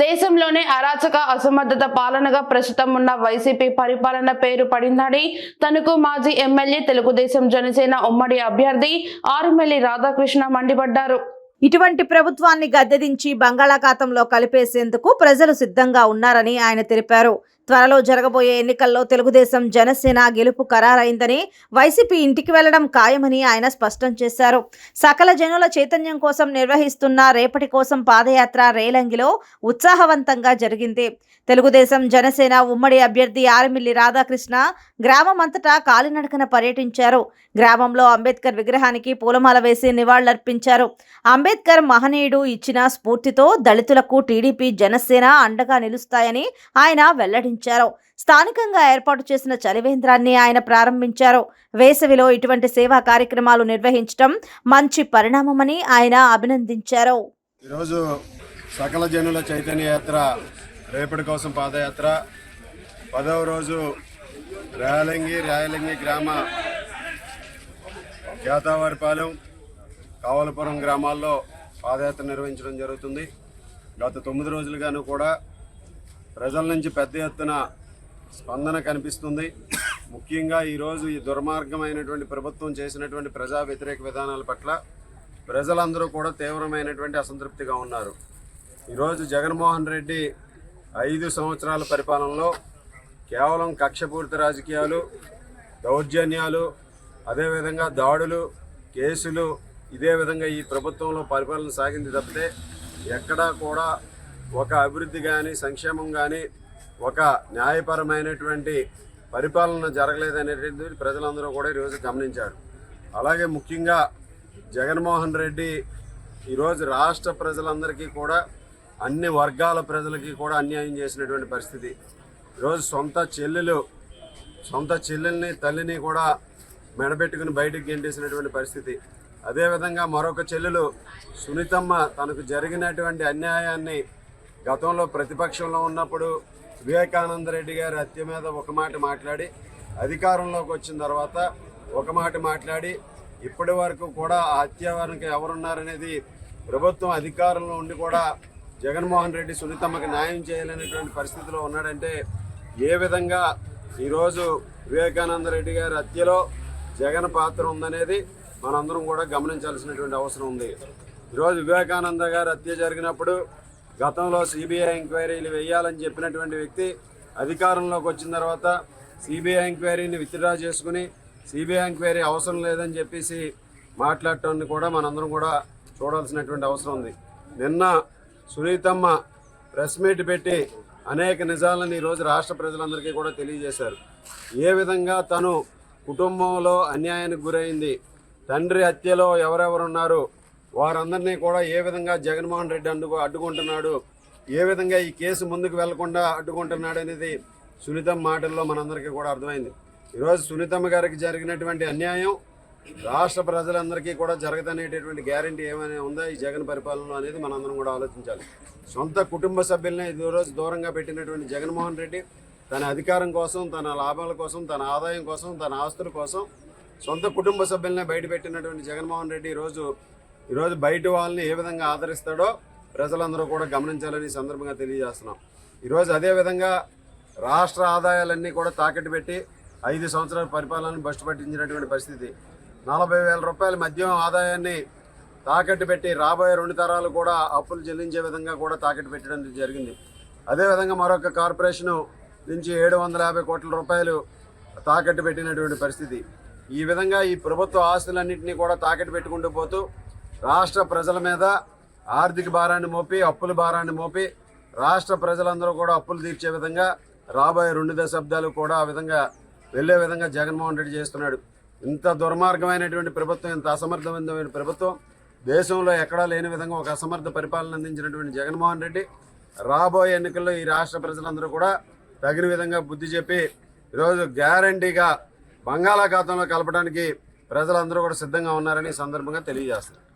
దేశంలోనే అరాచక అసమర్థత పాలనగా ప్రస్తుతం ఉన్న వైసీపీ పరిపాలన పేరు పడిందని తనకు మాజీ ఎమ్మెల్యే తెలుగుదేశం జనసేన ఉమ్మడి అభ్యర్థి ఆరుమెల్లి రాధాకృష్ణ మండిపడ్డారు. ఇటువంటి ప్రభుత్వాన్ని గద్దెదించి బంగాళాఖాతంలో కలిపేసేందుకు ప్రజలు సిద్ధంగా ఉన్నారని ఆయన తెలిపారు. త్వరలో జరగబోయే ఎన్నికల్లో తెలుగుదేశం జనసేన గెలుపు ఖరారైందని వైసీపీ ఇంటికి వెళ్ళడం ఖాయమని ఆయన స్పష్టం చేశారు. సకల జనుల చైతన్యం కోసం నిర్వహిస్తున్న రేపటి కోసం పాదయాత్ర రేలంగిలో ఉత్సాహవంతంగా జరిగింది. తెలుగుదేశం జనసేన ఉమ్మడి అభ్యర్థి ఆరమిల్లి రాధాకృష్ణ గ్రామం అంతటా కాలినడకన పర్యటించారు. గ్రామంలో అంబేద్కర్ విగ్రహానికి పూలమాల వేసి నివాళులర్పించారు. అంబేద్కర్ అంబేద్కర్ మహనీయుడు ఇచ్చిన స్ఫూర్తితో దళితులకు టీడీపీ జనసేన అండగా నిలుస్తాయని ఆయన వెల్లడించారు. స్థానికంగా ఏర్పాటు చేసిన చలివేంద్రాన్ని ఆయన ప్రారంభించారు. వేసవిలో ఇటువంటి సేవా కార్యక్రమాలు నిర్వహించడం మంచి పరిణామమని ఆయన అభినందించారు. ఈరోజు సకల జనుల చైతన్య యాత్ర రేపటి కోసం పాదయాత్ర. పదవ రోజు రాయలింగి రాయలింగి గ్రామ కేతావారిపాలెం కావలపురం గ్రామాల్లో పాదయాత్ర నిర్వహించడం జరుగుతుంది. గత తొమ్మిది రోజులుగాను కూడా ప్రజల నుంచి పెద్ద ఎత్తున స్పందన కనిపిస్తుంది. ముఖ్యంగా ఈరోజు ఈ దుర్మార్గమైనటువంటి ప్రభుత్వం చేసినటువంటి ప్రజా వ్యతిరేక విధానాల పట్ల ప్రజలందరూ కూడా తీవ్రమైనటువంటి అసంతృప్తిగా ఉన్నారు. ఈరోజు జగన్మోహన్ రెడ్డి ఐదు సంవత్సరాల పరిపాలనలో కేవలం కక్షపూరిత రాజకీయాలు దౌర్జన్యాలు అదేవిధంగా దాడులు కేసులు ఇదే విధంగా ఈ ప్రభుత్వంలో పరిపాలన సాగింది తప్పితే ఎక్కడా కూడా ఒక అభివృద్ధి కానీ సంక్షేమం కానీ ఒక న్యాయపరమైనటువంటి పరిపాలన జరగలేదనేటువంటిది ప్రజలందరూ కూడా ఈరోజు గమనించారు. అలాగే ముఖ్యంగా జగన్మోహన్ రెడ్డి ఈరోజు రాష్ట్ర ప్రజలందరికీ కూడా అన్ని వర్గాల ప్రజలకి కూడా అన్యాయం చేసినటువంటి పరిస్థితి. ఈరోజు సొంత చెల్లెలు సొంత చెల్లెల్ని తల్లిని కూడా మెడబెట్టుకుని బయటకు గెంటేసినటువంటి పరిస్థితి. అదేవిధంగా మరొక చెల్లెలు సునీతమ్మ తనకు జరిగినటువంటి అన్యాయాన్ని గతంలో ప్రతిపక్షంలో ఉన్నప్పుడు వివేకానంద రెడ్డి గారి హత్య మీద ఒక మాట మాట్లాడి అధికారంలోకి వచ్చిన తర్వాత ఒక మాట మాట్లాడి ఇప్పటి వరకు కూడా ఆ హత్య వారికి ఎవరున్నారనేది ప్రభుత్వం అధికారంలో ఉండి కూడా జగన్మోహన్ రెడ్డి సునీతమ్మకి న్యాయం చేయలేనటువంటి పరిస్థితిలో ఉన్నాడంటే ఏ విధంగా ఈరోజు వివేకానంద రెడ్డి గారి హత్యలో జగన్ పాత్ర ఉందనేది మనందరం కూడా గమనించాల్సినటువంటి అవసరం ఉంది. ఈరోజు వివేకానంద గారు హత్య జరిగినప్పుడు గతంలో సిబిఐ ఎంక్వైరీలు వేయాలని చెప్పినటువంటి వ్యక్తి అధికారంలోకి వచ్చిన తర్వాత సిబిఐ ఎంక్వైరీని విత్డ్రా చేసుకుని సిబిఐ ఎంక్వైరీ అవసరం లేదని చెప్పేసి మాట్లాడటాన్ని కూడా మనందరం కూడా చూడాల్సినటువంటి అవసరం ఉంది. నిన్న సునీతమ్మ ప్రెస్ మీట్ పెట్టి అనేక నిజాలను ఈరోజు రాష్ట్ర ప్రజలందరికీ కూడా తెలియజేశారు. ఏ విధంగా తను కుటుంబంలో అన్యాయానికి గురైంది తండ్రి హత్యలో ఎవరెవరున్నారు? వారందరినీ కూడా ఏ విధంగా జగన్మోహన్ రెడ్డి అందుకు అడ్డుకుంటున్నాడు? ఏ విధంగా ఈ కేసు ముందుకు వెళ్ళకుండా అడ్డుకుంటున్నాడు అనేది సునీతమ్మ మాటల్లో మనందరికీ కూడా అర్థమైంది. ఈరోజు సునీతమ్మ గారికి జరిగినటువంటి అన్యాయం రాష్ట్ర ప్రజలందరికీ కూడా జరగదనేటటువంటి గ్యారంటీ ఏమైనా ఉందా? ఈ జగన్ పరిపాలనలో అనేది మనందరం కూడా ఆలోచించాలి. సొంత కుటుంబ సభ్యులనే ఈరోజు దూరంగా పెట్టినటువంటి జగన్మోహన్ రెడ్డి తన అధికారం కోసం తన లాభాల కోసం తన ఆదాయం కోసం తన ఆస్తుల కోసం సొంత కుటుంబ సభ్యులనే బయట పెట్టినటువంటి జగన్మోహన్ రెడ్డి ఈరోజు ఈరోజు బయట వాళ్ళని ఏ విధంగా ఆదరిస్తాడో ప్రజలందరూ కూడా గమనించాలని ఈ సందర్భంగా తెలియజేస్తున్నాం. ఈరోజు అదేవిధంగా రాష్ట్ర ఆదాయాలన్నీ కూడా తాకట్టు పెట్టి ఐదు సంవత్సరాల పరిపాలనను బస్టు పట్టించినటువంటి పరిస్థితి. నలభై వేల రూపాయల మద్యం ఆదాయాన్ని తాకట్టు పెట్టి రాబోయే రెండు తరాలు కూడా అప్పులు చెల్లించే విధంగా కూడా తాకట్టు పెట్టడం జరిగింది. అదేవిధంగా మరొక కార్పొరేషను నుంచి ఏడు వందల యాభై కోట్ల రూపాయలు తాకట్టు పెట్టినటువంటి పరిస్థితి. ఈ విధంగా ఈ ప్రభుత్వ ఆస్తులన్నింటినీ కూడా తాకట్టు పెట్టుకుంటూ పోతూ రాష్ట్ర ప్రజల మీద ఆర్థిక భారాన్ని మోపి అప్పుల భారాన్ని మోపి రాష్ట్ర ప్రజలందరూ కూడా అప్పులు తీర్చే విధంగా రాబోయే రెండు దశాబ్దాలు కూడా ఆ విధంగా వెళ్ళే విధంగా జగన్మోహన్ రెడ్డి చేస్తున్నాడు. ఇంత దుర్మార్గమైనటువంటి ప్రభుత్వం ఇంత అసమర్థమైన ప్రభుత్వం దేశంలో ఎక్కడా లేని విధంగా ఒక అసమర్థ పరిపాలన అందించినటువంటి జగన్మోహన్ రెడ్డి రాబోయే ఎన్నికల్లో ఈ రాష్ట్ర ప్రజలందరూ కూడా తగిన విధంగా బుద్ధి చెప్పి ఈరోజు గ్యారంటీగా బంగాళాఖాతంలో కలపడానికి ప్రజలందరూ కూడా సిద్ధంగా ఉన్నారని సందర్భంగా తెలియజేస్తున్నారు